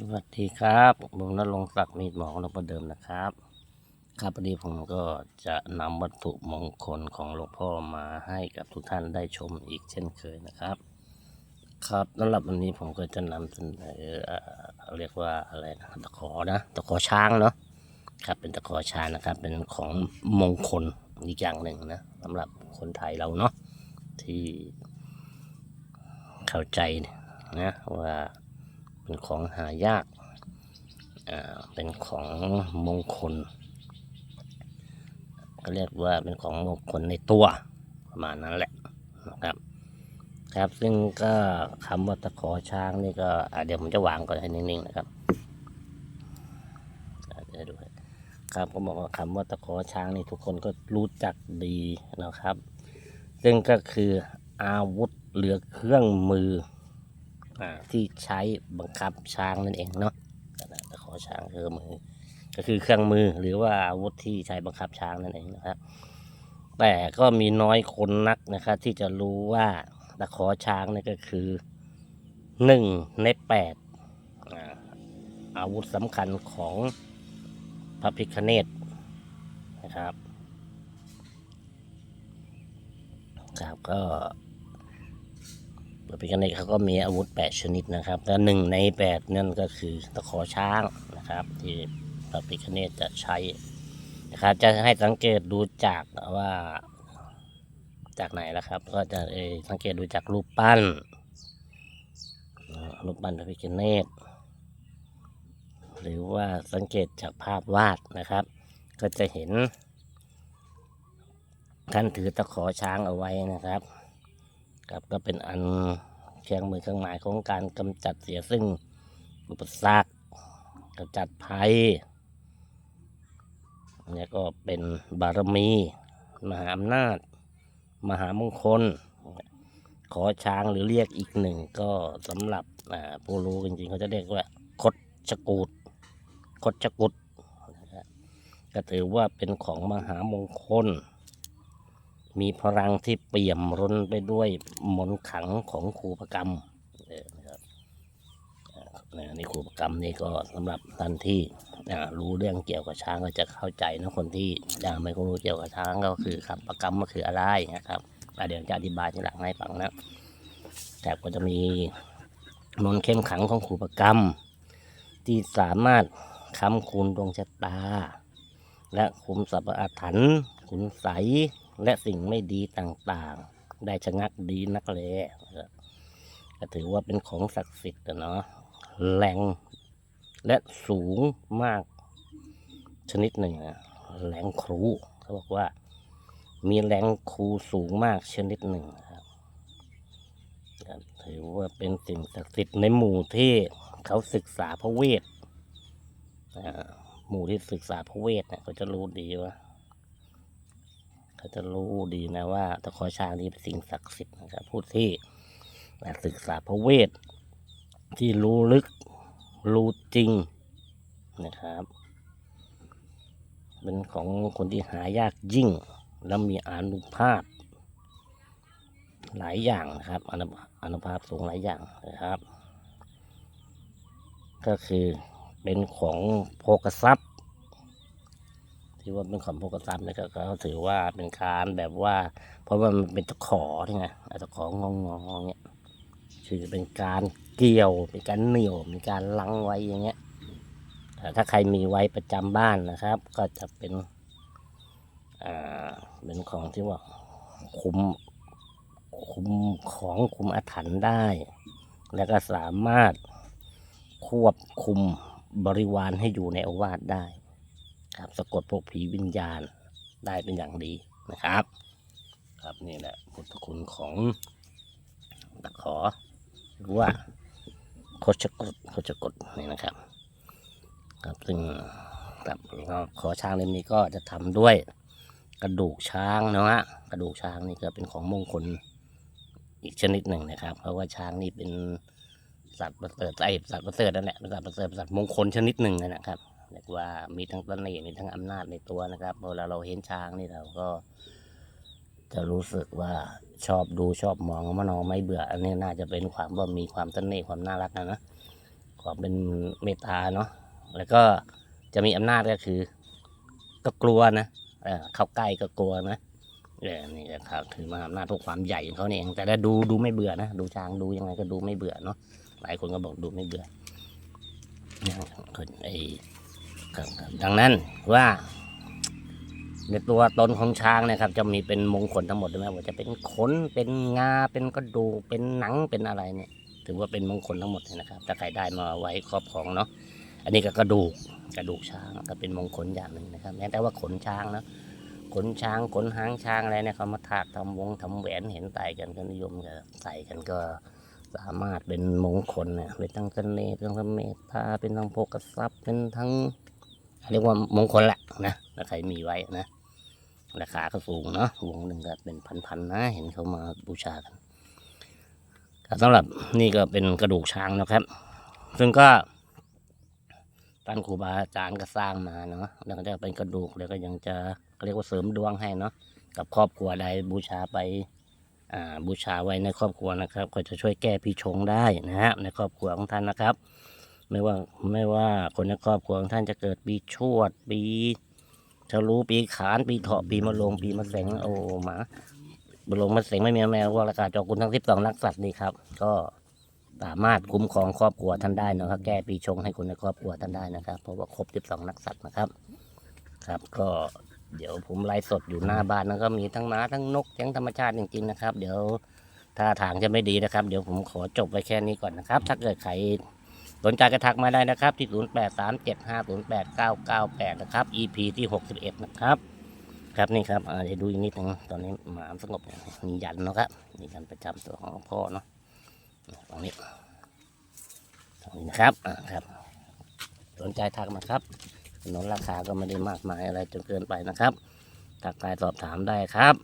สวัสดีครับผมนรงศักดิ์มีดหมอนประเดิมนะครับ ครับพอดีผมก็จะนำวัตถุมงคลของหลวงพ่อมาให้กับทุกท่านได้ชมอีกเช่นเคยนะครับ ครับสำหรับวันนี้ผมก็จะนำเสนอเอ่อเรียกว่าอะไรนะตะขอนะตะขอช้างเนาะครับเป็นตะขอช้างนะครับ เป็นของมงคลอีกอย่างหนึ่งนะสำหรับคนไทยเราเนาะที่เข้าใจนะว่า เป็นของหายากอ่าเป็นของมงคล ก็เรียกว่าเป็นของมงคลในตัวประมาณนั้นแหละนะครับ ครับซึ่งก็คำว่าตะขอช้างนี่ก็เดี๋ยวผมจะวางก่อนให้นิ่งๆนะครับอ่าเดี๋ยวดูให้ครับก็บอกว่าคำว่าตะขอช้างนี่ทุกคนก็รู้จักดีนะครับ ซึ่งก็คืออาวุธเหลือเครื่องมือ ที่ใช้บังคับช้างนั่นเองเนาะนะตะขอช้างคือมือ ก็คือเครื่องมือหรือว่าอาวุธที่ใช้บังคับช้างนั่นเองนะครับ แต่ก็มีน้อยคนนักนะครับที่จะรู้ว่าตะขอช้างนี่ก็คือหนึ่งในแปดอาอาวุธสำคัญของพระพิคเนตนะครับครับก็ พระพิฆเนศเขาก็มีอาวุธ 8 ชนิดนะครับและหนึ่งใน 8 นั่นก็คือตะขอช้างนะครับ ที่พระพิฆเนศจะใช้นะครับ จะให้สังเกตดูจากว่าจากไหนล่ะครับ ก็จะเออสังเกตดูจากรูปปั้นรูปปั้นพระพิฆเนศหรือว่าสังเกตจากภาพวาดนะครับ ก็จะเห็นท่านถือตะขอช้างเอาไว้นะครับ ครับก็เป็นอันเครื่องมือเครื่องหมายของการกำจัดเสียซึ่งอุปสรรคกำจัดภัยเนี่ยก็เป็นบารมี มหาอำนาจ มหามงคล ขอช้างหรือเรียกอีกหนึ่ง ก็สำหรับผู้รู้จริงๆ เขาจะเรียกว่าคดชะกูดคดชะกุดก็ถือว่าเป็นของมหามงคล มีพลังที่เปี่ยมร้นไปด้วยมนขังของครูประกรรมเออนะครับอ่าเนี่ยนี่ครูประกรรมนี่ก็สำหรับท่านที่รู้เรื่องเกี่ยวกับช้างก็จะเข้าใจนะคนที่ยังไม่รู้เกี่ยวกับช้างก็คือครับประกรรมก็คืออะไรนะครับอ่เดี๋ยวจะอธิบายทีหลังให้ฟังนะแต่ก็จะมีมนเข้มขังของครูประกรรม ที่สามารถค้ำคูณดวงชะตา และคุมสัพพอาถรรพ์คุณใส และสิ่งไม่ดีต่างๆ ได้ชะงักดีนักแลก็ถือว่าเป็นของศักดิ์สิทธิ์อะเนาะแรงและสูงมากชนิดหนึ่งแรงครูเขาบอกว่า มีแรงครูสูงมากชนิดหนึ่งครับถือว่าเป็นสิ่งศักดิ์สิทธิ์ในหมู่ที่เขาศึกษาพระเวทหมู่ที่ศึกษาพระเวทเนี่ยเขาจะรู้ดีว่า เขาจะรู้ดีนะว่าตะขอช้างนี่เป็นสิ่งศักดิ์สิทธิ์นะครับผู้ที่ศึกษาพระเวท ที่รู้ลึกรู้จริงนะครับ เป็นของคนที่หายากยิ่ง และมีอนุภาพ หลายอย่างนะครับอนุอนุภาพสูงหลายอย่างนะครับ ก็คือเป็นของโภกทรัพย์ ที่ว่าเป็นของโภกทรัพย์เนี่ยก็ก็ถือว่าเป็นการแบบว่า เพราะว่ามันเป็นตะขอนี่ไงตะของงองๆเนี่ยคือเป็นการเกี่ยวเป็นการเหนี่ยวเป็นการลังไว้อย่างเงี้ยถ้าใครมีไว้ประจำบ้านนะครับ ก็จะเป็นอ่าเป็นของที่ว่าคุมคุมของคุมอาถรรพ์ได้ แล้วก็สามารถควบคุมบริวารให้อยู่ในอาวาสได้ ครับสะกดพวกผีวิญญาณได้เป็นอย่างดีนะครับ ครับนี่แหละพุทธคุณของตะขอหรือว่าโคชกดโคชกดนี่นะครับ ครับซึ่งครับก็ขอช้างเล่มนี้ก็จะทำด้วยกระดูกช้างเนาะกระดูกช้างนี่ก็เป็นของมงคลอีกชนิดหนึ่งนะครับ เพราะว่าช้างนี่เป็นสัตว์ประเสริฐไอ้สัตว์ประเสริฐนั่นแหละเป็นสัตว์ประเสริฐสัตว์มงคลชนิดหนึ่งนะครับ เรียกว่ามีทั้งเน่ห์มีทั้งอำนาจในตัวนะครับเวลาเราเห็นช้างนี่เราก็ จะรู้สึกว่าชอบดูชอบมองมานองไม่เบื่อ อันนี้น่าจะเป็นความว่ามีความเน่ห์ความน่ารักนะนะความเป็นเมตตาเนาะแล้วก็จะมีอำนาจก็คือ ก็กลัวนะเออเข้าใกล้ก็กลัวนะเออนี่ก็ครับคือมาอำนาจพวกความใหญ่ของเขาเนี่ยเองแต่ถ้าดูดูไม่เบื่อนะดูช้างดูยังไงก็ดูไม่เบื่อเนาะหลายคนก็บอกดูไม่เบื่อคนไอ ดังนั้นว่าในตัวตนของช้างนะครับ จะมีเป็นมงคลทั้งหมดเลยไหมว่าจะเป็นขนเป็นงาเป็นกระดูกเป็นหนังเป็นอะไรเนี่ย ถือว่าเป็นมงคลทั้งหมดนะครับถ้าใครได้มาไว้ครอบครองเนาะอันนี้ก็กระดูกกระดูกช้างก็เป็นมงคลอย่างหนึ่งนะครับแม้แต่ว่าขนช้างเนาะขนช้างขนหางช้างอะไรเนี่ยเขามาถากทำวงทำแหวนเห็นใส่กันก็นิยมจะใส่กันก็สามารถเป็นมงคลเนี่ยเป็นทั้งเสน่ห์เป็นทั้งเมตตาเป็นทั้งโภกทรัพย์เป็นทั้ง เรียกว่ามงคลแหละนะถ้าใครมีไว้นะราคาก็สูงเนาะวงหนึ่งก็เป็นพันๆนะเห็นเขามาบูชากันสำหรับนี่ก็เป็นกระดูกช้างนะครับ ซึ่งก็ท่านครูบาอาจารย์ก็สร้างมาเนาะแล้วก็จะเป็นกระดูกแล้วก็ยังจะเรียกว่าเสริมดวงให้เนาะกับครอบครัวใดบูชาไปอ่าบูชาไว้ในครอบครัวนะครับ ก็จะช่วยแก้ปีชงได้นะฮะในครอบครัวของท่านนะครับ ไม่ว่าไม่ว่าคนในครอบครัวของท่านจะเกิดปีชวด ปีฉลูปีขานปีเถาะปีมะโรงปีมะเสงโอ้หมาบลงมะเสงไม่มีแมวว่าราคาจอคุณทั้งสิบสองนักสัตว์นี่ครับ ก็สามารถคุ้มครองครอบครัวท่านได้นะครับ แก้ปีชงให้คนในครอบครัวท่านได้นะครับ เพราะว่าครบสิบสองนักสัตว์นะครับ ครับ ก็เดี๋ยวผมไลฟ์สดอยู่หน้าบ้านนะก็มีทั้งม้าทั้งนกเสียงธรรมชาติจริงๆนะครับ เดี๋ยวถ้าทางจะไม่ดีนะครับ เดี๋ยวผมขอจบไว้แค่นี้ก่อนนะครับ ถ้าเกิดใคร สนใจก็ทักมาได้นะครับที่ 0 8 3 7 5 0 8 9 9 8 นะครับ EP ที่ 61 นะครับ ครับนี่ครับเดี๋ยวดูอีกนิดนึงตอนนี้หมาสงบมียันเนาะครับมียันประจำตัวของพ่อเนาะตรงนี้ตรงนี้นะครับครับ สนใจทักมาครับถนนราคาก็ไม่ได้มากมายอะไรจนเกินไปนะครับทักทายสอบถามได้ครับ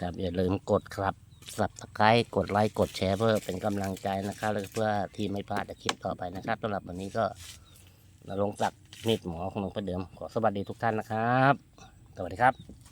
ครับอย่าลืมกดครับ สับสไคร้กดไลค์กดแชร์เพื่อเป็นกำลังใจนะครับและเพื่อที่ไม่พลาดคลิปต่อไปนะครับสำหรับวันนี้ก็นรงค์ศักดิ์นิดหมอของหลวงพ่อเดิมขอสวัสดีทุกท่านนะครับ สวัสดีครับ